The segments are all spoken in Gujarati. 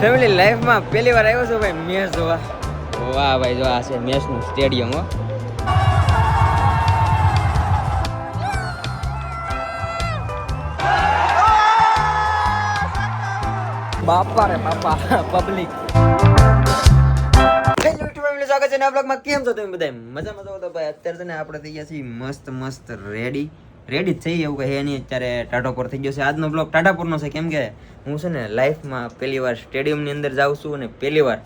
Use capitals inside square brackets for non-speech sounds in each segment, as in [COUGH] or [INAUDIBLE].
ફેમિલી લાઈફમાં પહેલી વાર આવ્યો છું ભાઈ મેચ જોવા. વાહ ભાઈ જો આ છે મેચનું સ્ટેડિયમ હો. બાપા રે બાપા પબ્લિક સ્વાગત છે નવા બ્લોગમાં કેમ છો તમે બધા મજા મજા તો ભાઈ અત્યારે છે ને આપણે થઈ ગયા છીએ મસ્ત મસ્ત રેડી રેડી જ થઈ એવું કહે નહીં અત્યારે ટાટાપુર થઈ ગયો છે. આજનો બ્લોગ ટાટાપુરનો છે, કેમ કે હું છે ને લાઈફમાં પહેલી વાર સ્ટેડિયમની અંદર જાઉં છું અને પહેલી વાર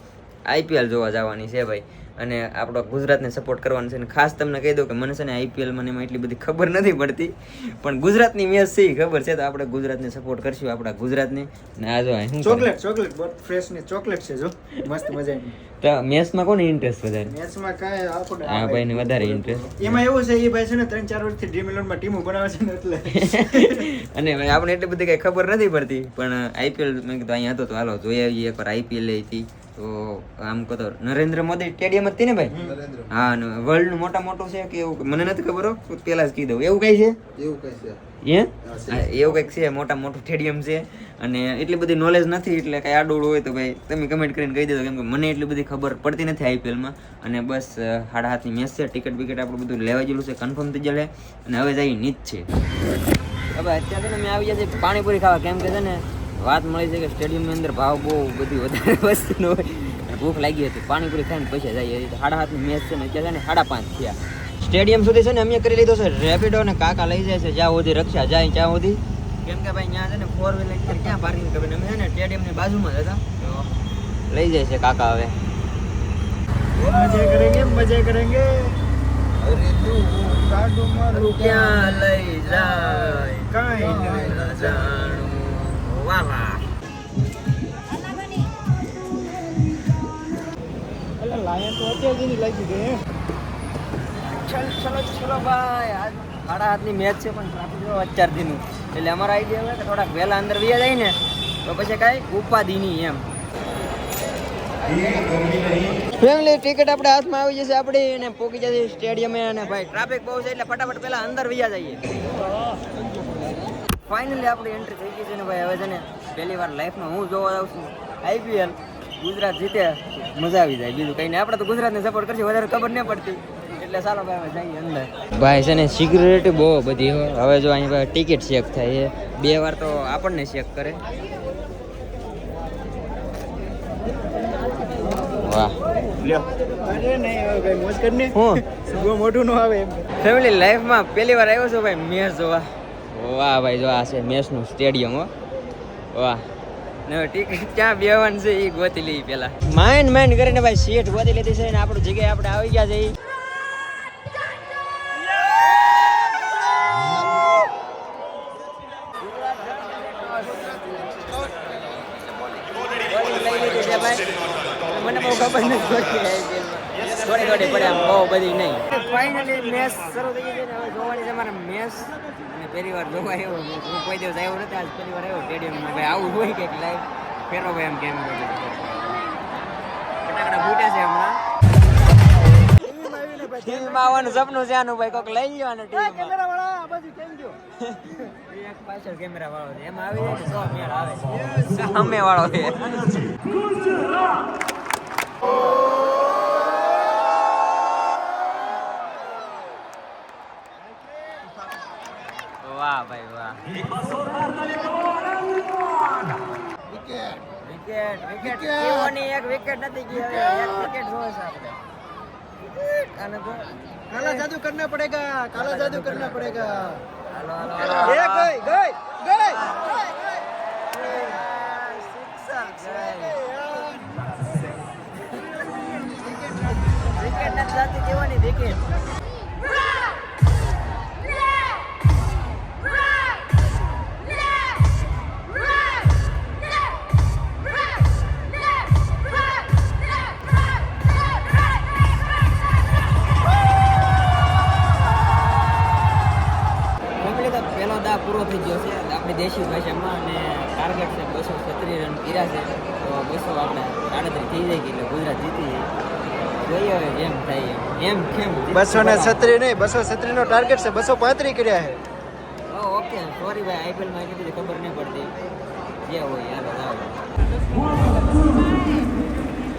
આઈપીએલ જોવા જવાની છે ભાઈ. અને આપણો ગુજરાતને સપોર્ટ કરવાનો છે. અને ખાસ તમને કહી દઉં કે મને છે ને આઈપીએલ મને એમાં એટલી બધી ખબર નથી પડતી. પણ ગુજરાતની મેચ છે ખબર છે તો આપણે ગુજરાતને સપોર્ટ કરશું આપણા ગુજરાતને. અને આ જો ચોકલેટ ચોકલેટ બહુ ફ્રેશ ને ચોકલેટ છે જો. મસ્ત મજાની. તો મેચમાં કોને ઇન્ટરેસ્ટ વધારે? મેચમાં કાંઈ આપણે આ ભાઈને વધારે ઇન્ટરેસ્ટ એમાં એવું છે એ ભાઈ છે ને ત્રણ ચાર વર્ષથી ડ્રીમ ઇલેવનમાં ટીમો બનાવે છે ને એટલે. [LAUGHS] અને આપણે એટલી બધી કાંઈ ખબર નથી પડતી. પણ આઈપીએલ મેં કીધું અહીંયા હતો તો હાલો જોઈ આવીએ એકવાર આઈપીએલ હતી તો આમ કહો નરેન્દ્ર મોદી સ્ટેડિયમ જ હતી ને ભાઈ? હા અને વર્લ્ડનું મોટા મોટું છે કે એવું મને નથી ખબર હો પેલા જ કીધું એવું કઈ છે? એવું કઈ છે? હે? એવું કંઈક છે મોટા મોટું સ્ટેડિયમ છે. અને એટલી બધી નોલેજ નથી એટલે કઈ આડોળ હોય તો ભાઈ તમે કમેન્ટ કરીને કહી દેજો કેમ કે મને એટલી બધી ખબર પડતી નથી આઈપીએલમાં અને બસ હાડા સાડા હાથની મેચ છે ટિકિટ બિકિટ આપણું બધું લેવા જેલું છે કન્ફર્મ થઈ જાય અને હવે જઈ નીચ. છે હવે અત્યારે મેં આવી છે પાણીપુરી ખાવા. કેમ કે છે ને વાત મળી છે કે સ્ટેડિયમની અંદર ભાવ બહુ બધી વધારે [LAUGHS] વસ્તુનો હોય. ભૂખ લાગી હતી પાણીપુરી ખાઈને પૈસા જાય. સાડા હાથની મેચ છે ને અત્યારે છે ને સાડા પાંચ થયા. સ્ટેડિયમ સુધી છે ને અમે કરી લીધો છે. રેપિડો ને કાકા લઈ જાય છે જ્યાં સુધી રક્ષા જાય ત્યાં સુધી. કેમ કે ભાઈ ત્યાં છે ને ફોર વ્હીલર ક્યાં પાર્કિંગ કરવી અમે છે ને સ્ટેડિયમની બાજુમાં જ હતા. લઈ જાય છે કાકા હવે. મજે કરેંગે મજા કરેંગે. અરે તું કાઢો મારું ક્યાં લઈ જાય? કાંઈ ન જાણું. વાહ લાયન તો અત્યાર લાગી ગઈ ચલો ચલો ચલો ભાઈ. આજ સાડા હાથની મેચ છે પણ ટ્રાફિક જો અત્યારથીનું. એટલે અમારા આઈડિયા હોય કે થોડાક વહેલા અંદર વ્યા જાય ને તો પછી કાંઈ ઉપાધિ એમ. ફેમિલી ટિકિટ આપણે હાથમાં આવી જશે આપણી અને પોકી જશે સ્ટેડિયમે અને ભાઈ ટ્રાફિક બહુ છે એટલે ફટાફટ પહેલાં અંદર વ્યા જઈએ. ફાઇનલી આપણી એન્ટ્રી થઈ ગઈ છે ને ભાઈ. હવે છે ને પહેલી વાર લાઈફમાં હું જોવા જાઉં છું. આઈપીએલ ગુજરાત જીતે મજા આવી જાય. બીજું કંઈ નહીં. આપણે તો ગુજરાતને સપોર્ટ કરશે. વધારે ખબર નહીં પડતી. એટલે ચાલો ભાઈ હવે જઈએ અંદર. ભાઈ છે ને સિક્યુરિટી બહુ બધી હવે જો અહીં ભાઈ ટિકિટ ચેક થાય છે. બે વાર તો આપણને ચેક કરે. વાહ. નહીં હવે ભાઈ મોજ કરીને હું? બહુ મોટું ન આવે ફેમિલી લાઈફમાં પહેલી વાર આવ્યો છું ભાઈ મેચ જોવા. વાહ ભાઈ, જો આ છે મેચનું સ્ટેડિયમ હો. વાહ. ક્યાં બેવાનું છે એ ગોતી લઈ પેલા માઇન્ડ માઇન્ડ કરીને ભાઈ સીટ ગોતી લીધી છે ને આપણી જગ્યાએ આપણે આવી ગયા છે. મને બહુ ખબર નથી થોડી પડે આમ બહુ બધી નહીં. ફાઇનલી મેચ શરૂ થઈ ગઈ છે ને હવે જોવાની છે મારે મેચ. અને પહેલી વાર જોવા આવ્યો હું કોઈ દિવસ આવ્યો નથી આજ પહેલી વાર આવ્યો. સ્ટેડિયમમાં ભાઈ આવું હોય કે લાઈવ ફેરો ભાઈ એમ કેમ ફટાકડા ફૂટે છે હમણાં. ટીવીમાં આવવાનું સપનું છે આનું ભાઈ. કોક લઈ ગયો અને વાળા આ બાજુ કેમ ગયો? એક પાછળ કેમેરા વાળો છે. એમાં આવી જાય સો મેળ આવે. સામે વાળો છે. વાહ ભાઈ વાહ. વિકેટ વિકેટ કેવોની એક વિકેટ નથી ગઈ એક વિકેટ જોવે આપણે. આને તો કાલા જાદુ કરના પડેગા કાલા જાદુ કરના પડેગા. હાલો હાલો હાલો. એ ગઈ ગઈ ગઈ. વિકેટ નથી જાતી કેવાની વિકેટ પૂરો થઈ ગયો છે. આપણી દેશી ભાષામાં અને ટાર્ગેટ છે બસો છત્રીસ રન કર્યા છે. તો બસો આપણે આડત્રીસ થઈ જાય એટલે ગુજરાત જીતી જાય. જોઈએ જેમ થાય એમ. કેમ બસો ને છત્રી નહીં બસો છત્રી નો ટાર્ગેટ છે. બસો પાંત્રીસ કર્યા છે. ઓકે. સોરી ભાઈ આઈપીએલમાં એટલી બધી ખબર નહીં પડતી. જે હોય યાર બધા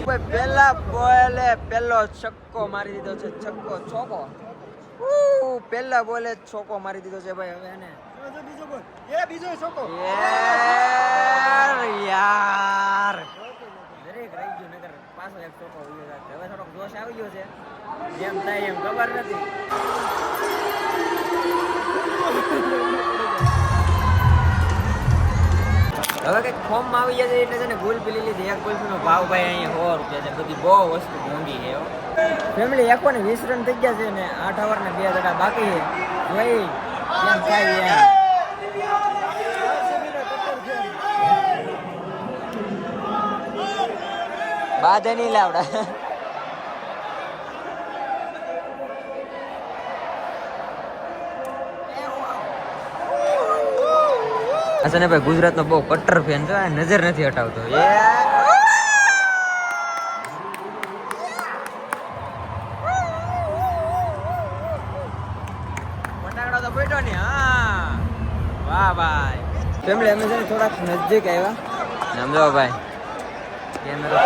ભાઈ પહેલા બોલે પહેલો છક્કો મારી દીધો છે. છક્કો ચોકો ઉ, પહેલા બોલે જ છોકો મારી દીધો છે ભાઈ હવે એને. બીજો બોલ. એ બીજો છોકો. યાર યાર. દરેક રહી ગયું નગર પાછો એક છોકો ઉડ્યો જાત. હવે થોડોક જોશ આવી ગયો છે. જેમ થાય એમ ખબર નથી. હવે કંઈક ફોર્મમાં આવી જશે એટલે છે ને ગુલફી લીધી. એક ગુલફીનો ભાવ ભાઈ અહીંયા સો રૂપિયા છે. બધી બહુ વસ્તુ મોંઘી છે ફેમિલી એકો ને થઈ ગયા છે ને આઠ ઓવર ને બે દડા બાકી છે. જોઈ, કેમ થાય બાધે નહીં લાવડા. હસને ભાઈ ગુજરાતનો બહુ કટ્ટર ફેન છે નજર નથી હટાવતો. એ ફટાકડો તો ફૂટ્યો ને હા વાહ ભાઈ ફેમિલી અમે છે ને થોડાક નજીક આવ્યા સમજો ભાઈ કેમેરો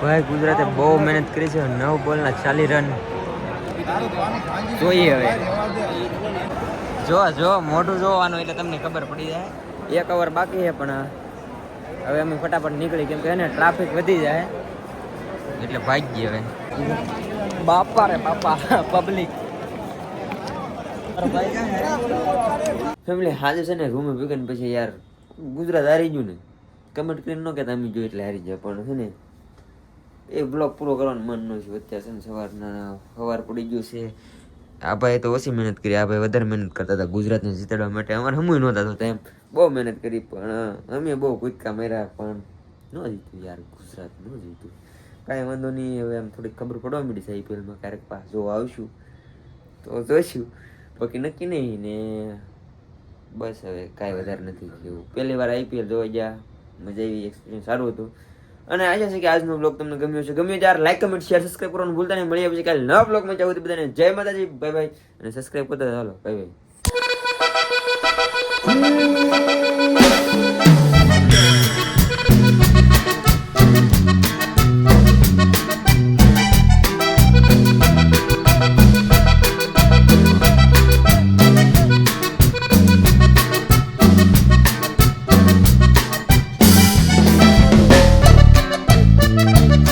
ભાઈ, ગુજરાતે બહુ મહેનત કરી છે. નવ બોલના ચાલી રન. જોઈએ હવે. જો જો મોઢું જોવાનું એટલે તમને ખબર પડી જાય. એક ઓવર બાકી છે પણ, હવે અમે ફટાફટ નીકળી કેમ કે એને ટ્રાફિક વધી જાય. એટલે ભાગીએ હવે. બાપા રે બાપા પબ્લિક ફેમિલી હાજર છે ને, રૂમે ભેગા પછી યાર, ગુજરાત હારી ગયું ને. કમેન્ટ કરીને ન કહેતા અમે જો એટલે હારી જાય પણ છે ને એ બ્લોગ પૂરો કરવાનું મન ન છે અત્યારે છે ને સવારના સવાર પડી ગયું છે. આ ભાઈ તો ઓછી મહેનત કરી. આ ભાઈ વધારે મહેનત કરતા હતા ગુજરાતને જીતાડવા માટે. અમારે સમય નહોતા થતા એમ. બહુ મહેનત કરી પણ અમે બહુ કૂદકા માર્યા પણ ન જીત્યું યાર ગુજરાત, ન જીત્યું. કાંઈ વાંધો નહીં, હવે એમ થોડીક ખબર પડવા માંડી છે આઈપીએલમાં ક્યારેક પાસ જો આવશું, તો જોઈશું. બાકી નક્કી નહીં ને, બસ હવે કાંઈ વધારે નથી કેવું પહેલી વાર આઈપીએલ જોવા ગયા. મજા આવી એક્સપિરિયન્સ સારું હતું. અને આશા છે કે આજનો બ્લોગ તમને ગમ્યો છે ગમ્યો ત્યારે લાઈક કમેન્ટ શેર સબસ્ક્રાઈબ કરવાનું ભૂલતા નહીં. મળી પછી કાલે નવા બ્લોગમાં જાવ તો બધાને જય માતાજી. બાય બાય અને સબસ્ક્રાઈબ કરતા ચાલો બાય બાય